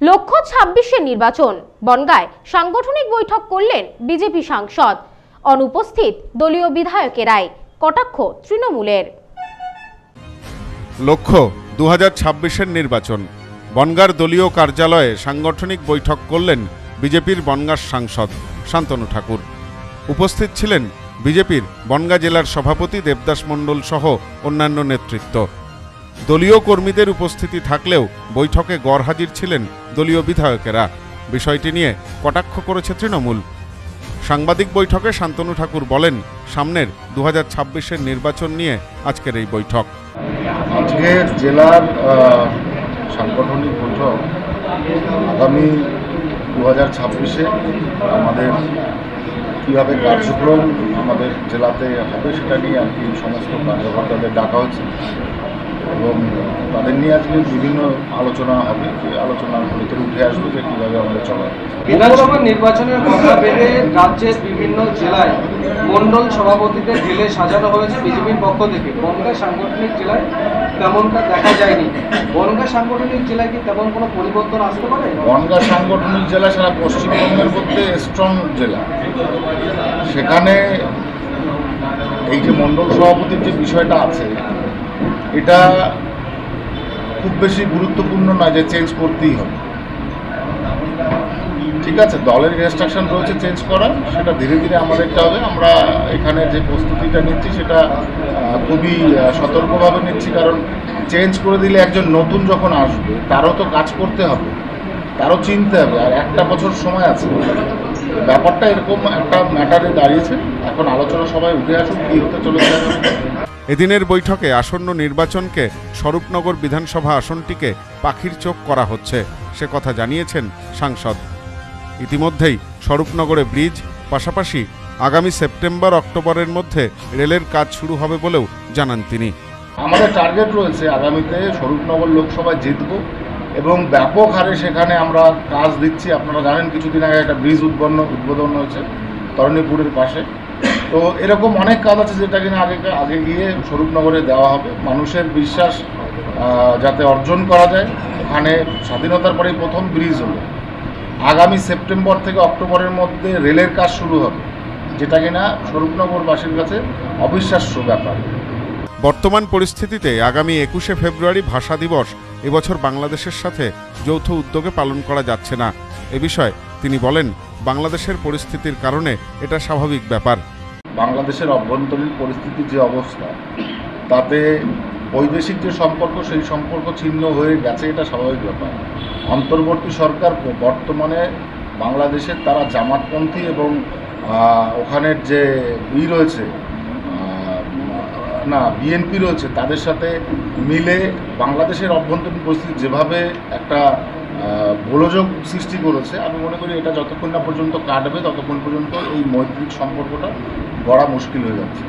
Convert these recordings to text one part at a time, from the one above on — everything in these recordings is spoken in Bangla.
লক্ষ্য ছাব্বিশের নির্বাচন। বনগায় সাংগঠনিক বৈঠক করলেন বিজেপি সাংসদ। অনুপস্থিত দলীয় বিধায়কেরাই, কটাক্ষ তৃণমূলের। লক্ষ্য দু হাজার নির্বাচন। বনগার দলীয় কার্যালয়ে সাংগঠনিক বৈঠক করলেন বিজেপির বনগার সাংসদ শান্তনু ঠাকুর। উপস্থিত ছিলেন বিজেপির বনগা জেলার সভাপতি দেবদাস মণ্ডল সহ অন্যান্য নেতৃত্ব। দলীয় কর্মীদের উপস্থিতি থাকলেও বৈঠকে গড়হাজির ছিলেন দলীয় বিধায়কেরা। বিষয়টি নিয়ে কটাক্ষ করেছে তৃণমূল। সাংবাদিক বৈঠকে শান্তনু ঠাকুর বলেন, সামনের দু হাজার নির্বাচন নিয়ে আজকের এই বৈঠক। আজকে জেলার সাংগঠনিক বৈঠক আগামী দু হাজার ছাব্বিশে আমাদের কীভাবে কার্যক্রম আমাদের জেলাতে হবে সেটা নিয়ে আর কি সমস্ত কার্যকর্তাদের ডাকা হয়েছে এবং তাদের নিয়ে আজকে বিভিন্ন আলোচনা হবে যে আলোচনার ভিতরে উঠে আসবে যে কীভাবে আমাদের চলা বিধানসভা নির্বাচনের কথা ভেবে রাজ্যের বিভিন্ন জেলায় মন্ডল সভাপতিদের ঢেলে সাজানো হয়েছে বিজেপির পক্ষ থেকে। বনগা সাংগঠনিক জেলায় তেমনটা দেখা যায়নি। বনগা সাংগঠনিক জেলায় কি তেমন কোনো পরিবর্তন আসতে পারে? বনগাঁ সাংগঠনিক জেলা সারা পশ্চিমবঙ্গের মধ্যে স্ট্রং জেলা। সেখানে এই যে মণ্ডল সভাপতির যে বিষয়টা আছে এটা খুব বেশি গুরুত্বপূর্ণ নয় যে চেঞ্জ করতেই হবে। ঠিক আছে? দলের ইনস্ট্রাকশন রয়েছে চেঞ্জ করা সেটা ধীরে ধীরে আমাদেরটা হবে। আমরা এখানে যে প্রস্তুতিটা নিচ্ছি, সেটা খুবই সতর্কভাবে নিচ্ছি। কারণ চেঞ্জ করে দিলে একজন নতুন যখন আসবে, তারও তো কাজ করতে হবে, তারও চিনতে হবে। আর একটা বছর সময় আছে। ব্যাপারটা এরকম একটা ম্যাটারে দাঁড়িয়েছে। এখন আলোচনা সবাই উঠে আসুক, কী হতে চলেছে। এদিনের বৈঠকে আসন্ন নির্বাচনকে স্বরূপনগর বিধানসভা আসনটিকে পাখির চোখ করা হচ্ছে, সে কথা জানিয়েছেন সাংসদ। ইতিমধ্যেই স্বরূপনগরে ব্রিজ, পাশাপাশি আগামী সেপ্টেম্বর, অক্টোবরের মধ্যে রেলের কাজ শুরু হবে বলেও জানান তিনি। আমাদের টার্গেট রয়েছে, আগামীতে স্বরূপনগর লোকসভায় জিতব এবং ব্যাপক হারে সেখানে আমরা কাজ দিচ্ছি। আপনারা জানেন, কিছুদিন আগে একটা ব্রিজ উদ্বোধন উদ্বোধন হয়েছে, তরণীপুরের পাশে। তো এরকম অনেক কাজ আছে যেটা কিনা আগে আগে গিয়ে স্বরূপনগরে দেওয়া হবে। মানুষের বিশ্বাস যাতে অর্জন করা যায়। ওখানে স্বাধীনতার পরেই প্রথম ব্রিজ হলো। আগামী সেপ্টেম্বর থেকে অক্টোবরের মধ্যে রেলের কাজ শুরু হবে। যেটা কিনা স্বরূপনগরবাসীর কাছে অবিশ্বাস্য ব্যাপার। বর্তমান পরিস্থিতিতে আগামী একুশে ফেব্রুয়ারি ভাষা দিবস, এবছর বাংলাদেশের সাথে যৌথ উদ্যোগে পালন করা যাচ্ছে না। এ বিষয়ে তিনি বলেন বাংলাদেশের পরিস্থিতির কারণে এটা স্বাভাবিক ব্যাপার। বাংলাদেশের অভ্যন্তরীণ পরিস্থিতির যে অবস্থা, তাতে বৈদেশিক যে সম্পর্ক, সেই সম্পর্ক ছিন্ন হয়ে গেছে, এটা স্বাভাবিক ব্যাপার। অন্তর্বর্তী সরকার বর্তমানে বাংলাদেশের তারা জামাতপন্থী এবং ওখানের যে ই রয়েছে না, বিএনপি রয়েছে, তাদের সাথে মিলে বাংলাদেশের অভ্যন্তরীণ পরিস্থিতি যেভাবে একটা গোলযোগ সৃষ্টি করেছে। আমি মনে করি এটা যতক্ষণ না পর্যন্ত কাটবে ততক্ষণ পর্যন্ত এই মৈত্রিক সম্পর্কটা গড়া মুশকিল হয়ে যাচ্ছে।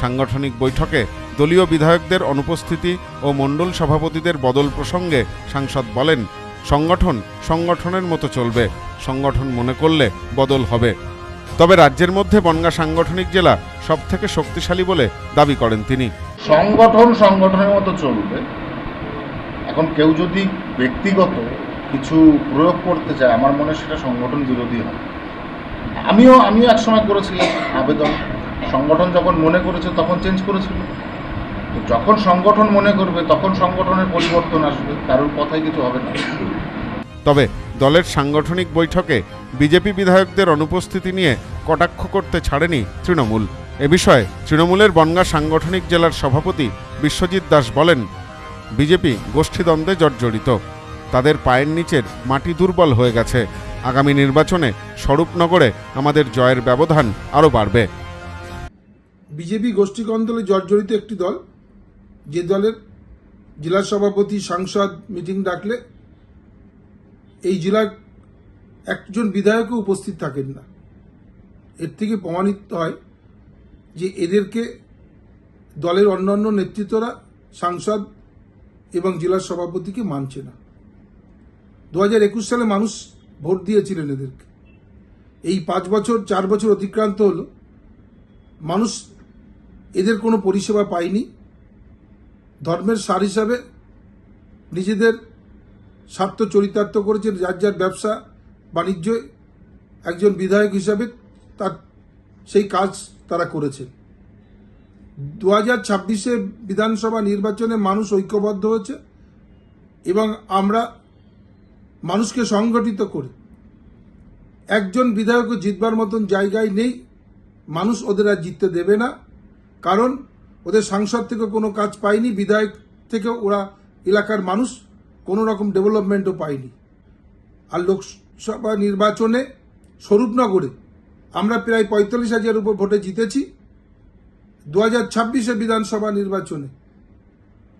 সাংগঠনিক বৈঠকে দলীয় বিধায়কদের অনুপস্থিতি ও মণ্ডল সভাপতিদের বদল প্রসঙ্গে সাংসদ বলেন সংগঠন সংগঠনের মতো চলবে সংগঠন মনে করলে বদল হবে। তবে রাজ্যের মধ্যে বনগা সাংগঠনিক জেলা সব থেকে শক্তিশালী বলে দাবি করেন তিনি। সংগঠন সংগঠনের মতো চলবে। এখন কেউ যদি ব্যক্তিগত কিছু প্রয়োগ করতে চায়, আমার মনে সেটা সংগঠন বিরোধী হয় আমিও আমিও একসময় করেছিলাম আবেদন। সংগঠন যখন মনে করেছে, তখন চেঞ্জ করেছিল। তো যখন সংগঠন মনে করবে, তখন সংগঠনের পরিবর্তন আসবে, কারোর কথাই কিছু হবে না। তবে দলের সাংগঠনিক বৈঠকে বিজেপি বিধায়কদের অনুপস্থিতি নিয়ে কটাক্ষ করতে ছাড়েনি তৃণমূল। এ বিষয়ে তৃণমূলের বনগা সাংগঠনিক জেলার সভাপতি বিশ্বজিৎ দাস বলেন, বিজেপি গোষ্ঠীদ্বন্দ্বে জর্জরিত। তাদের পায়ের নিচের মাটি দুর্বল হয়ে গেছে। আগামী নির্বাচনে স্বরূপনগরে আমাদের জয়ের ব্যবধান আরও বাড়বে। বিজেপি গোষ্ঠী কন্দলে জর্জরিত একটি দল। যে দলের জেলা সভাপতি, সাংসদ মিটিং ডাকলে এই জেলার একজন বিধায়কও উপস্থিত থাকেন না। এর থেকে প্রমাণিত হয় যে এদেরকে দলের অন্যান্য নেতৃত্বরা সাংসদ এবং জেলা সভাপতিকে মানছে না। দু হাজার একুশ সালে মানুষ ভোট দিয়েছিলেন এদেরকে। এই পাঁচ বছর, চার বছর অতিক্রান্ত হলো। মানুষ এদের কোনো পরিষেবা পায়নি। ধর্মের সার হিসাবে নিজেদের স্বার্থ চরিতার্থ করেছেন, যার যার ব্যবসা বাণিজ্য একজন বিধায়ক হিসাবে তার সেই কাজ তারা করেছেন। দু হাজার ছাব্বিশে বিধানসভা নির্বাচনে মানুষ ঐক্যবদ্ধ হয়েছে এবং আমরা মানুষকে সংগঠিত করে। একজন বিধায়কও জিতবার মতন জায়গায় নেই। মানুষ ওদের আর জিততে দেবে না। কারণ ওদের সাংসদ থেকে কোনো কাজ পায়নি, বিধায়ক থেকে ওরা এলাকার মানুষ, কোনো রকম ডেভেলপমেন্টও পায়নি। আর লোকসভা নির্বাচনে স্বরূপনগরে আমরা প্রায় পঁয়তাল্লিশ হাজার উপর ভোটে জিতেছি। দু হাজার ছাব্বিশে বিধানসভা নির্বাচনে।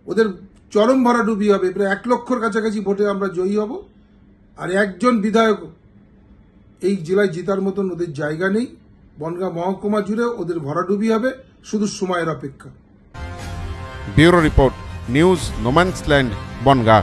ওদের চরম ভরাডুবি হবে, প্রায় এক লক্ষর কাছাকাছি ভোটে আমরা জয়ী হব। আর একজন বিধায়ক এই জেলায় জেতার মতন ওদের জায়গা নেই। বনগাঁ মহকুমা জুড়ে ওদের ভরাডুবি হবে, শুধু সময়ের অপেক্ষা। Bureau report, news, no man's land, Bongaon.